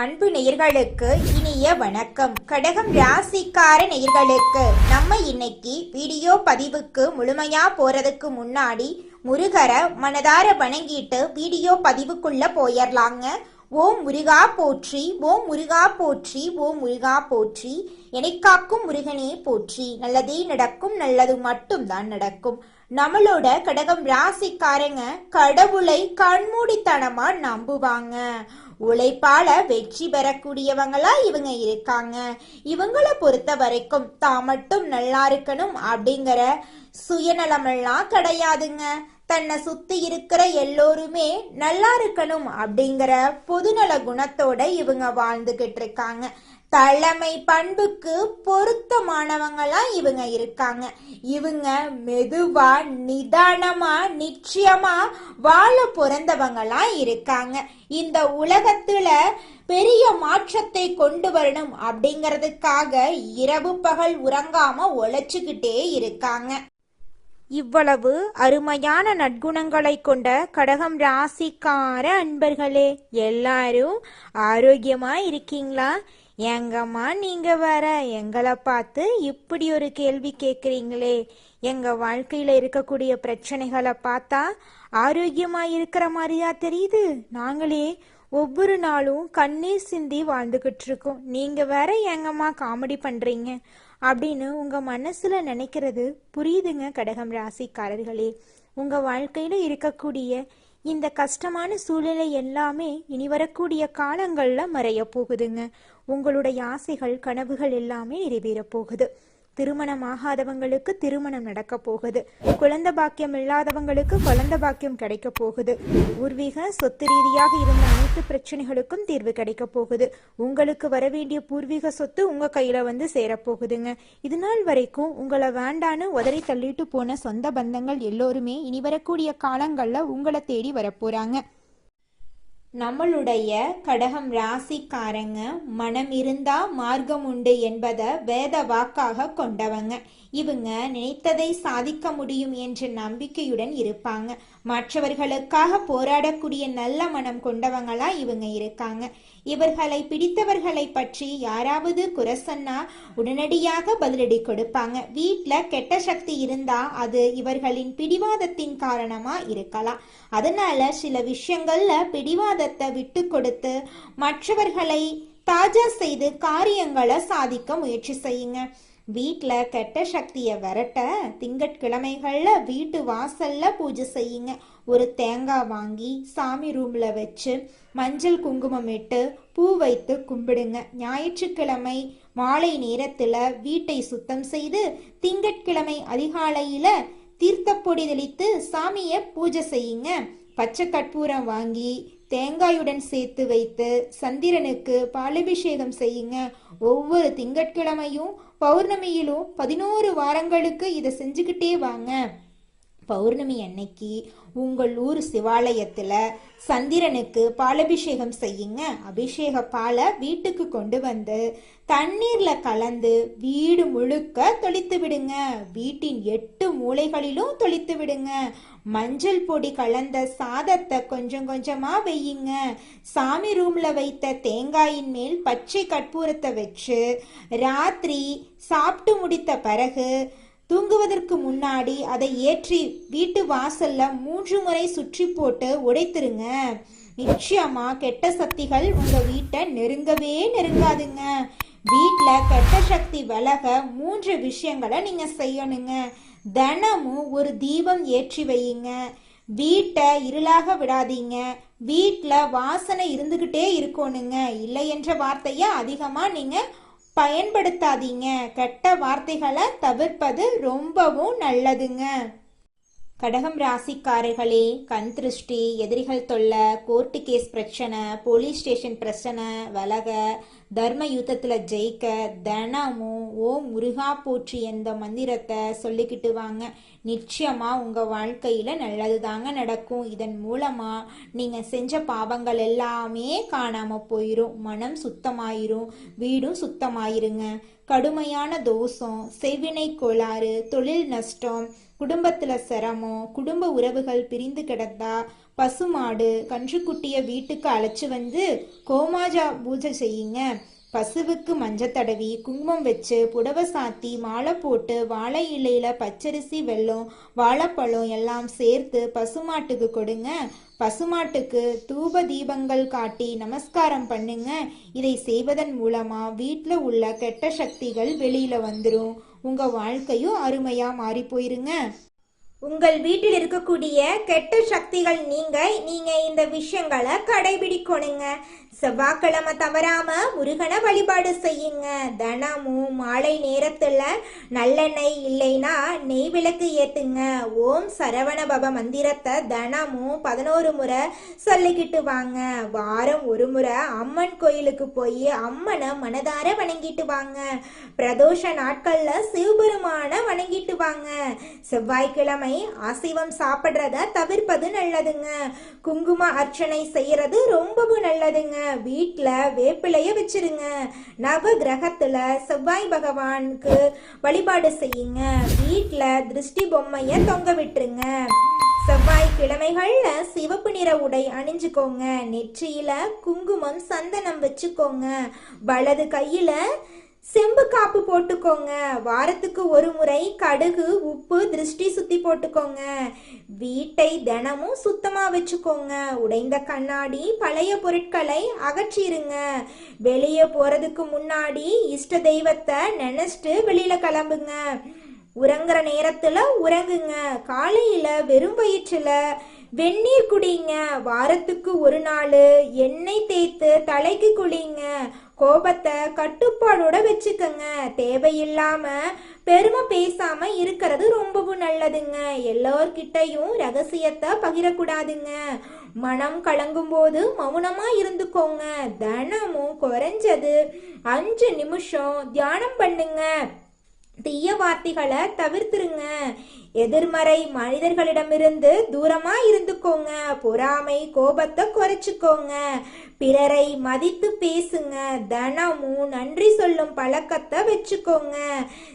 அன்பு நேயர்களுக்கு இனிய வணக்கம். கடகம் ராசிக்கார நேயர்களுக்கு நம்ம இன்னைக்கு வீடியோ பதிவுக்கு முழுமையா போறதுக்கு முன்னாடி முருகரை மனதார வணங்கிட்டு வீடியோ பதிவுக்குள்ள போயிடலாங்க ஓம் முருகா போற்றி ஓம் முருகா போற்றி ஓம் முருகா போற்றி. எனக்காக்கும் முருகனே போற்றி. நல்லதே நடக்கும் நல்லது மட்டும்தான் நடக்கும். நம்மளோட கடகம் ராசிக்காரங்க கடவுளை கண்மூடித்தனமா நம்புவாங்க. உழைப்பால வெற்றி பெறக்கூடியவங்களா இவங்க இருக்காங்க. இவங்கள பொறுத்த வரைக்கும் தான் மட்டும் நல்லா இருக்கணும் அப்படிங்கிற சுயநலமெல்லாம் கிடையாதுங்க. தன்னை சுத்தி இருக்கிற எல்லோருமே நல்லா இருக்கணும் அப்படிங்கிற பொதுநல குணத்தோட இவங்க வாழ்ந்துகிட்டு இருக்காங்க. தலைமை பண்புக்கு பொருத்தமானவங்களா இவங்க இருக்காங்க. இவங்க மெதுவா நிதானமா நிச்சயமா வாழ பிறந்தவங்களா இருக்காங்க. இந்த உலகத்துல பெரிய மாற்றத்தை கொண்டு வரணும் அப்படிங்கிறதுக்காக இரவு பகல் உறங்காம உழைச்சுக்கிட்டே இருக்காங்க. இவ்வளவு அருமையான நற்குணங்களை கொண்ட கடகம் ராசிக்கார அன்பர்களே எல்லாரும் ஆரோக்கியமா இருக்கீங்களா? எங்கம்மா நீங்க வேற? எங்களை பார்த்து இப்படி ஒரு கேள்வி கேட்குறீங்களே. எங்க வாழ்க்கையில இருக்கக்கூடிய பிரச்சனைகளை பார்த்தா ஆரோக்கியமா இருக்கிற மாதிரியா தெரியுது? நாங்களே ஒவ்வொரு நாளும் கண்ணீர் சிந்தி வாழ்ந்துகிட்டு இருக்கோம் நீங்க வேற எங்கம்மா காமெடி பண்றீங்க? அப்படின்னு உங்க மனசுல நினைக்கிறது புரியுதுங்க கடகம் ராசிக்காரர்களே. உங்க வாழ்க்கையில இருக்கக்கூடிய இந்த கஷ்டமான சூழ்நிலை எல்லாமே இனி வரக்கூடிய காலங்களில் மறைய போகுதுங்க. உங்களுடைய ஆசைகள் கனவுகள் எல்லாமே நிறைவேற போகுது. திருமணம் ஆகாதவங்களுக்கு திருமணம் நடக்க போகுது. குழந்த பாக்கியம் இல்லாதவங்களுக்கு குழந்தை பாக்கியம் கிடைக்க போகுது. பூர்வீக சொத்து ரீதியாக இருந்த அனைத்து பிரச்சனைகளுக்கும் தீர்வு கிடைக்க போகுது. உங்களுக்கு வர வேண்டிய பூர்வீக சொத்து உங்க கையில வந்து சேரப்போகுதுங்க இது நாள் வரைக்கும் உங்களை வேண்டான்னு உதறி தள்ளிட்டு போன சொந்த பந்தங்கள் எல்லோருமே இனி வரக்கூடிய காலங்கள்ல உங்களை தேடி வரப்போறாங்க நம்மளுடைய கடகம் ராசிக்காரங்க மனம் இருந்தா மார்க்கம் உண்டு என்பதை வேத வாக்காக கொண்டவங்க. இவங்க நினைத்ததை சாதிக்க முடியும் என்ற நம்பிக்கையுடன் இருப்பாங்க. மற்றவர்களுக்காக போராடக்கூடிய நல்ல மனம் கொண்டவங்களா இவங்க இருக்காங்க. இவர்களை பிடித்தவர்களை பற்றி யாராவது குறை சொன்னா உடனடியாக பதிலடி கொடுப்பாங்க. வீட்டில் கெட்ட சக்தி இருந்தா அது இவர்களின் பிடிவாதத்தின் காரணமா இருக்கலாம். அதனால சில விஷயங்கள்ல பிடிவாதத்தை விட்டு கொடுத்து மற்றவர்களை தாஜா செய்து காரியங்களை சாதிக்க முயற்சி செய்யுங்க. வீட்டில் கெட்ட சக்தியை விரட்ட திங்கட்கிழமைகளில் வீட்டு வாசல்ல பூஜை செய்யுங்க. ஒரு தேங்காய் வாங்கி சாமி ரூமில் வச்சு மஞ்சள் குங்குமம் இட்டு பூ வைத்து கும்பிடுங்க. ஞாயிற்றுக்கிழமை மாலை நேரத்தில் வீட்டை சுத்தம் செய்து திங்கட்கிழமை அதிகாலையில் தீர்த்தப்பொடி தெளித்து சாமியை பூஜை செய்யுங்க. பச்சை கற்பூரம் வாங்கி தேங்காயுடன் சேர்த்து வைத்து சந்திரனுக்கு பாலபிஷேகம் செய்யுங்க. ஒவ்வொரு திங்கட்கிழமையும் பௌர்ணமியிலும் பதினோரு வாரங்களுக்கு இதை செஞ்சுக்கிட்டே வாங்க. பௌர்ணமி அன்னைக்கு உங்கள் ஊர் சிவாலயத்தில் சந்திரனுக்கு பாலபிஷேகம் செய்யுங்க. அபிஷேக பாலை வீட்டுக்கு கொண்டு வந்து தண்ணீரில் கலந்து வீடு முழுக்க தொளித்து விடுங்க. வீட்டின் எட்டு மூலைகளிலும் தொளித்து விடுங்க. மஞ்சள் பொடி கலந்த சாதத்தை கொஞ்சம் கொஞ்சமாக வையுங்க சாமி ரூமில் வைத்த தேங்காயின் மேல் பச்சை கற்பூரத்தை வச்சு ராத்திரி சாப்பிட்டு முடித்த பிறகு தூங்குவதற்கு முன்னாடி அதை ஏற்றி வீட்டு வாசல்ல மூன்று முறை சுற்றி போட்டு உடைத்துருங்க. நிச்சயமா கெட்ட சக்திகள் உங்க வீட்டை நெருங்கவே நெருங்காதுங்க. வீட்டில் கெட்ட சக்தி விலக மூன்று விஷயங்களை நீங்க செய்யணுங்க. தினமும் ஒரு தீபம் ஏற்றி வையுங்க. வீட்டை இருளாக விடாதீங்க. வீட்டில் வாசனை இருந்துக்கிட்டே இருக்கணுங்க. இல்லை என்ற வார்த்தையை அதிகமாக நீங்கள் பயன்படுத்தாதீங்க. கெட்ட வார்த்தைகளை தவிர்ப்பது ரொம்பவும் நல்லதுங்க. கடகம் ராசிக்காரர்களே கண் திருஷ்டி எதிரிகள் தொல்லை கோர்ட்டு கேஸ் பிரச்சனை போலீஸ் ஸ்டேஷன் பிரச்சனை வலகை தர்ம யுத்தத்தில் ஜெயிக்க தினமும் ஓ முருகா போற்றி என்ற மந்திரத்தை சொல்லிக்கிட்டு வாங்க. நிச்சயமாக உங்கள் வாழ்க்கையில் நல்லது தாங்க நடக்கும். இதன் மூலமாக நீங்கள் செஞ்ச பாவங்கள் எல்லாமே காணாமல் போயிடும் மனம் சுத்தமாயிரும். வீடும் சுத்தமாயிருங்க. கடுமையான தோஷம் செவினை கோளாறு தொழில் நஷ்டம் குடும்பத்தில் சிரமம் குடும்ப உறவுகள் பிரிந்து கிடந்தா பசுமாடு கன்றுக்குட்டிய வீட்டுக்கு அழைச்சு வந்து கோமாஜா பூஜை செய்யுங்க. பசுவுக்கு மஞ்சள் தடவி குங்குமம் வச்சு புடவை சாத்தி மாலை போட்டு வாழை இலையில பச்சரிசி வெல்லம் வாழைப்பழம் எல்லாம் சேர்த்து பசுமாட்டுக்கு கொடுங்க. பசுமாட்டுக்கு தூப தீபங்கள் காட்டி நமஸ்காரம் பண்ணுங்க. இதை செய்வதன் மூலமா வீட்டில் உள்ள கெட்ட சக்திகள் வெளியில வந்துடும் உங்க வாழ்க்கையும் அருமையா மாறி போயிருங்க. உங்கள் வீட்டில் இருக்கக்கூடிய கெட்ட சக்திகள் நீங்க நீங்க இந்த விஷயங்களை கடைபிடிக்கணுங்க. செவ்வாய்க்கிழமை தவறாம முருகனை வழிபாடு செய்யுங்க. தினமும் மாலை நேரத்துல நல்லெண்ணெய் இல்லைன்னா நெய் விளக்கு ஏத்துங்க. ஓம் சரவண பவ மந்திரத்தை தினமும் பதினோரு முறை சொல்லிக்கிட்டு வாங்க. வாரம் ஒரு முறை அம்மன் கோயிலுக்கு போய் அம்மனை மனதார வணங்கிட்டு வாங்க. பிரதோஷ நாட்கள்ல சிவபெருமான வணங்கிட்டு வாங்க. செவ்வாய்க்கிழமை அசைவம் சாப்பிட்றத தவிர்ப்பது நல்லதுங்க. குங்கும அர்ச்சனை செய்யறது ரொம்பவும் நல்லதுங்க. வீட்டில் வேப்பிலைய வச்சிருங்க. நவ கிரகத்தில் செவ்வாய் பகவானுக்கு வழிபாடு செய்யுங்க. வீட்டில் திருஷ்டி பொம்மையை தொங்க விட்டுருங்க. செவ்வாய் கிழமைகள்ல சிவப்பு நிற உடை அணிஞ்சுக்கோங்க. நெற்றியில குங்குமம் சந்தனம் வச்சுக்கோங்க. வலது கையில செம்பு காப்பு போட்டுக்கோங்க. வாரத்துக்கு ஒரு முறை கடுகு உப்பு திருஷ்டி சுத்தி போட்டுக்கோங்க. வீட்டை தினமும் சுத்தமா வச்சுக்கோங்க. உடைந்த கண்ணாடி பழைய பொருட்களை அகற்றிருங்க. வெளியே போறதுக்கு முன்னாடி இஷ்ட தெய்வத்தை நினைச்சிட்டு வெளியில கிளம்புங்க. உறங்குற நேரத்துல உறங்குங்க. காலையில வெறும் வயிற்றுல வெந்நீர் குடிங்க. வாரத்துக்கு ஒரு நாள் எண்ணெய் தேய்த்து தலைக்கு குளிங்க. கோபத்தை கட்டுப்பாடோட வச்சுக்கோங்க. தேவையில்லாம பெருமை பேசாம இருக்கிறது ரொம்பவும் நல்லதுங்க. எல்லோர்கிட்டையும் ரகசியத்தை பகிரக்கூடாதுங்க. மனம் கலங்கும் போது மௌனமா இருந்துக்கோங்க. தினமும் குறைஞ்சது அஞ்சு நிமிஷம் தியானம் பண்ணுங்க. தீய வார்த்தைகளை தவிர்த்துருங்க. எதிர்மறை மனிதர்களிடமிருந்து தூரமா இருந்துக்கோங்க. பொறாமை கோபத்தை குறைச்சிக்கோங்க. பிறரை மதித்து பேசுங்க. தினமும் நன்றி சொல்லும் பழக்கத்தை வச்சுக்கோங்க.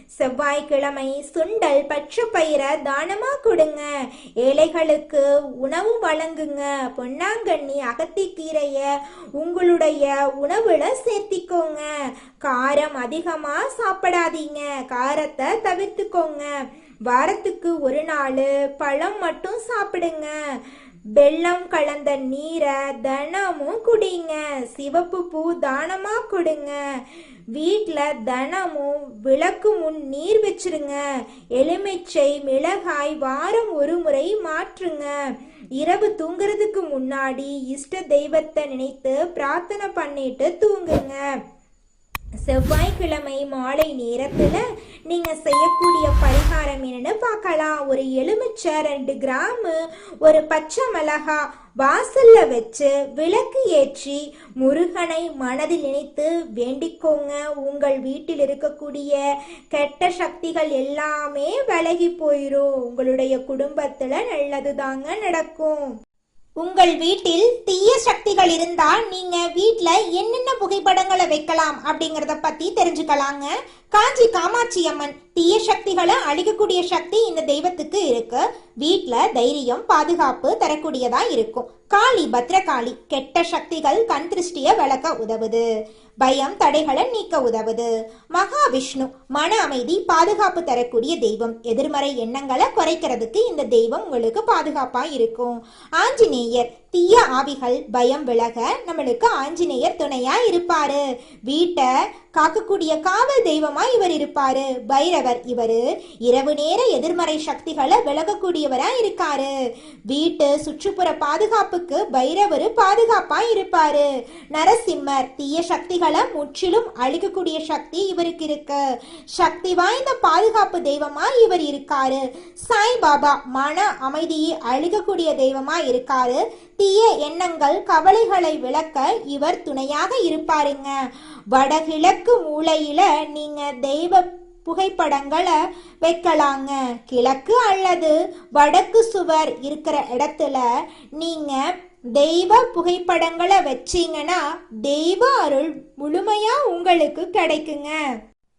செவ்வாய்க்கிழமை சுண்டல் பச்சை பயிரை தானமா கொடுங்க. ஏழைகளுக்கு உணவு வழங்குங்க. பொன்னாங்கண்ணி அகத்திக்கீரைய உங்களுடைய உணவுல சேர்த்திக்கோங்க. காரம் அதிகமா சாப்பிடாதீங்க. கார காரத்தை தவிர்த்துக்கோங்க. வாரத்துக்கு ஒரு நாள் பழம் மட்டும் சாப்பிடுங்க. வெள்ளம் கலந்த நீரை தினமும் குடிங்க. சிவப்பு பூ தானமா கொடுங்க. வீட்டில் தினமும் விளக்கு முன் நீர் வச்சிருங்க. எலுமிச்சை மிளகாய் வாரம் ஒரு முறை மாற்றுங்க. இரவு தூங்குறதுக்கு முன்னாடி இஷ்ட தெய்வத்தை நினைத்து பிரார்த்தனை பண்ணிட்டு தூங்குங்க. செவ்வாய்க்கிழமை மாலை நேரத்துல நீங்க செய்யக்கூடிய பரிகாரம் என்னன்னு பார்க்கலாம். ஒரு எலுமிச்சை ரெண்டு கிராமு ஒரு பச்சை மிளகா வாசல்ல வச்சு விளக்கு ஏற்றி முருகனை மனதில் நினைத்து வேண்டிக்கோங்க. உங்கள் வீட்டில் இருக்கக்கூடிய கெட்ட சக்திகள் எல்லாமே விலகி போயிரும். உங்களுடைய குடும்பத்துல நல்லது தாங்க நடக்கும். உங்கள் வீட்டில் தீய சக்திகள் இருந்தால் நீங்க வீட்ல என்னென்ன புகைப்படங்களை வைக்கலாம் அப்படிங்கறத பத்தி தெரிஞ்சுக்கலாங்க. காஞ்சி காமாட்சி அம்மன் தீய சக்திகளை அழிக்கக்கூடிய சக்தி இந்த தெய்வத்துக்கு இருக்கு. வீட்ல தைரியம் பாதுகாப்பு தரக்கூடியதா இருக்கும். காளி பத்ரகாளி கெட்ட சக்திகள் கண் திருஷ்டிய விளக்க உதவுது. பயம் தடைகளை நீக்க உதவுது. மகாவிஷ்ணு மன அமைதி பாதுகாப்பு தரக்கூடிய தெய்வம். எதிர்மறை எண்ணங்களை குறைக்கிறதுக்கு இந்த தெய்வம் உங்களுக்கு பாதுகாப்பா இருக்கும். ஆஞ்சநேயர் தீய ஆவிகள் பயம் விலக நம்மளுக்கு ஆஞ்சநேயர் துணையா இருப்பாரு. வீட்டை காக்கக்கூடிய காவல் தெய்வமா இவர் இருப்பாரு. பைரவர் இவரு இரவு நேர எதிர்மறை சக்திகளை விலகக்கூடியவரா இருக்காரு. வீட்டு சுற்றுப்புற பாதுகாப்புக்கு பைரவர் பாதுகாப்பா இருப்பாரு. நரசிம்மர் தீய சக்திகளை முற்றிலும் அழிக்கக்கூடிய சக்தி இவருக்கு இருக்கு. சக்தி வாய்ந்த பாதுகாப்பு தெய்வமா இவர் இருக்காரு. சாய்பாபா மன அமைதியை அழிக்கக்கூடிய தெய்வமா இருக்காரு. தீய எண்ணங்கள் கவலைகளை விளக்க இவர் துணையாக இருப்பாருங்க. வடகிழக்கு மூலையில நீங்க தெய்வ புகைப்படங்களை வைக்கலாங்க. கிழக்கு அல்லது வடக்கு சுவர் இருக்கிற இடத்துல நீங்க தெய்வ புகைப்படங்களை வச்சீங்கன்னா தெய்வ அருள் முழுமையா உங்களுக்கு கிடைக்குங்க.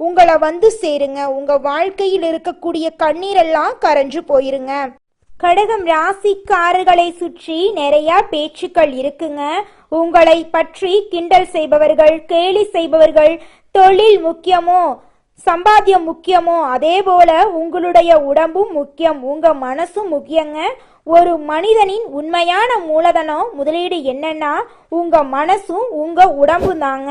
உங்களை வந்து சேருங்க. உங்க வாழ்க்கையில் இருக்கக்கூடிய கண்ணீரெல்லாம் கரைஞ்சு போயிருங்க. கடகம் ராசிக்காரர்களை சுற்றி நிறைய பேச்சுக்கள் இருக்குங்க. உங்களை பற்றி கிண்டல் செய்பவர்கள் கேலி செய்பவர்கள் தொழில் முக்கியமோ சம்பாத்தியம் முக்கியமோ அதே போல உங்களுடைய உடம்பும் முக்கியம் உங்க மனசும் முக்கியங்க. ஒரு மனிதனின் உண்மையான மூலதனம் முதலீடு என்னன்னா உங்க மனசும் உங்க உடம்பும் தாங்க